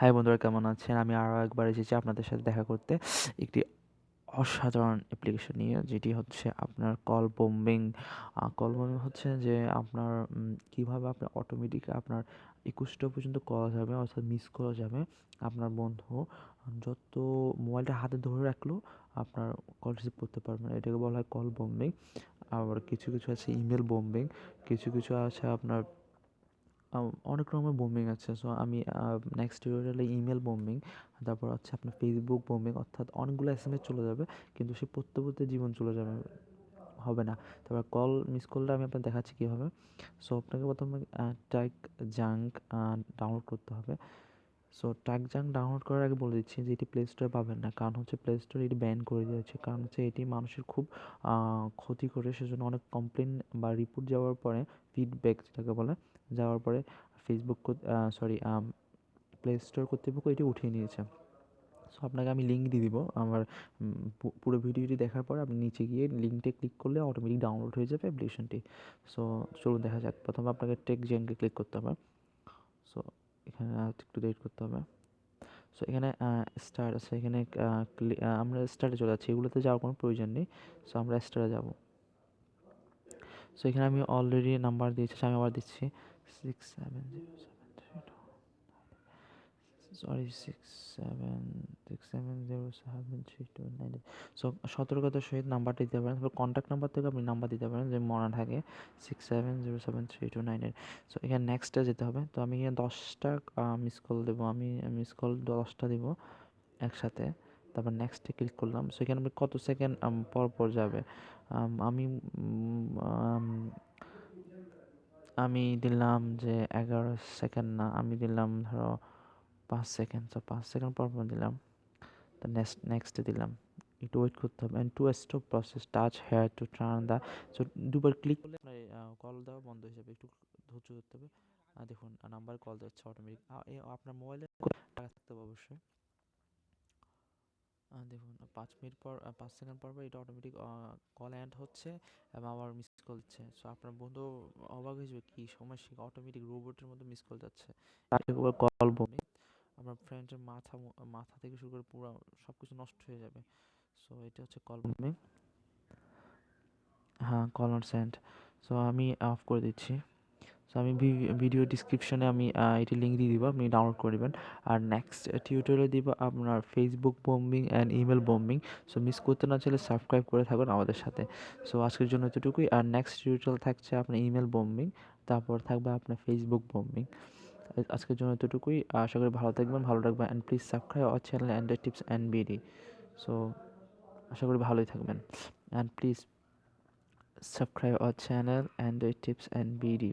High বন্ধুরা, কেমন আছেন? আমি আরও একবার এসেছি আপনাদের সাথে দেখা করতে। একটি অসাধারণ অ্যাপ্লিকেশন নিয়ে, যেটি হচ্ছে আপনার কল বোম্বিং কল বোম্বিং হচ্ছে যে আপনার কীভাবে আপনি অটোমেটিক আপনার একুশটা পর্যন্ত কল যাবে, অর্থাৎ মিস করা যাবে আপনার বন্ধু। যত মোবাইলটা হাতে ধরে রাখলেও আপনার কল রিসিভ করতে পারবেন এটাকে বলা হয় কল বোম্বিং আবার কিছু কিছু আছে ইমেল বোম্বিং কিছু কিছু আছে আপনার অনেক রকমের বোম্বিং আছে। সো আমি নেক্সট টিউটোরিয়ালে ইমেল বোম্বিং তারপর হচ্ছে আপনার ফেসবুক বোম্বিং অর্থাৎ অনেকগুলো এস চলে যাবে, কিন্তু সে পড়তে পড়তে জীবন চলে যাবে, হবে না। তারপর কল মিস করলে আমি আপনার দেখাচ্ছি কীভাবে। সো আপনাকে প্রথমে টাইক জাঙ্ক ডাউনলোড করতে হবে। সো জাঙ্ক ডাউনলোড করার আগে বলে দিচ্ছি যে, এটি প্লে স্টোরে পাবেন না। কারণ হচ্ছে প্লে স্টোরে এটি ব্যান করে দিয়েছে কারণ হচ্ছে এটি মানুষের খুব ক্ষতি করে। সেজন্য অনেক কমপ্লেন বা রিপোর্ট যাওয়ার পরে ফিডব্যাক যেটাকে বলে, যাওয়ার পরে ফেসবুক সরি প্লে স্টোর কর্তৃপক্ষ এটি উঠিয়ে নিয়েছে। সো আপনাকে আমি লিঙ্ক দিয়ে দিব। আমার পুরো ভিডিওটি দেখার পর আপনি নিচে গিয়ে লিঙ্কটি ক্লিক করলে অটোমেটিক ডাউনলোড হয়ে যাবে অ্যাপ্লিকেশনটি সো চলুন দেখা যাক। প্রথমে আপনাকে টেক জেনকে ক্লিক করতে হবে। সো এখানে একটু দেট করতে হবে। সো এখানে স্টার আছে, এখানে আমরা স্টারে চলে যাচ্ছি, এগুলোতে যাওয়ার কোনো প্রয়োজন নেই। সো আমরা স্টারে যাব। সো এখানে আমি অলরেডি নাম্বার দিয়েছি, আমি আবার দিচ্ছি। Six seven zero seven sorry six seven six seven zero three two nine so সতর্কতার সহিত নাম্বারটা দিতে পারেন। তারপর কন্ট্যাক্ট নাম্বার থেকে আপনি নাম্বার দিতে পারেন যে মনে থাকে। Six seven zero seven three two nine eight so এখানে নেক্সটে যেতে হবে। তো, আমি এখানে দশটা মিস কল দেবো। আমি মিস কল দশটা দিব একসাথে। তারপর নেক্সটে ক্লিক করলাম। সো এখানে আপনি কত সেকেন্ড পর পর যাবে। আমি আমি দিলাম যে এগারো সেকেন্ড না। আমি দিলাম ধরো পাঁচ সেকেন্ড তো পাঁচ সেকেন্ড পর পর দিলাম। তো নেক্সট নেক্সটে দিলাম একটু ওয়েট করতে হবে and to stop process touch here to turn the so দুবার ক্লিক করলে আপনার কল দেওয়া বন্ধ হয়ে যাবে একটু ধৈর্য ধরতে হবে। দেখুন নাম্বার কল দিচ্ছে অটোমেটিক আপনার মোবাইলে টাকা থাকতে হবে অবশ্যই। দেখুন পাঁচ মিনিট পর পাঁচ সেকেন্ড পর পর এটা অটোমেটিক কল অ্যান্ড হচ্ছে এবং আবার মিস কল দিচ্ছে। সো আপনার বন্ধু অবাক হয়ে যাবে কী সমস্যা অটোমেটিক রোবটের মতো মিস কল যাচ্ছে। কল বমি আপনার ফ্রেন্ডের মাথা মাথা থেকে শুরু করে পুরো সব কিছু নষ্ট হয়ে যাবে। সো এটা হচ্ছে কল বমি হ্যাঁ কল সেন্ড সো আমি অফ করে দিচ্ছি। সো আমি ভিডিও ডিসক্রিপশনে আমি এটি লিঙ্ক দিয়ে দিব, আপনি ডাউনলোড করে নেবেন। আর নেক্সট টিউটোরিয়ালে দিব আপনার Facebook bombing and email bombing so miss করতে না চাইলে সাবস্ক্রাইব করে থাকুন আমাদের সাথে। সো আজকের জন্য এতটুকুই। আর নেক্সট টিউটোরিয়াল থাকছে আপনার ইমেল বম্বিং তারপর থাকবে আপনার ফেসবুক বম্বিং আজকের জন্য এতটুকুই। আশা করি ভালো থাকবেন, ভালো রাখবেন and please subscribe our channel and tips and BD so আশা করি ভালোই থাকবেন। And please subscribe our channel and tips and BD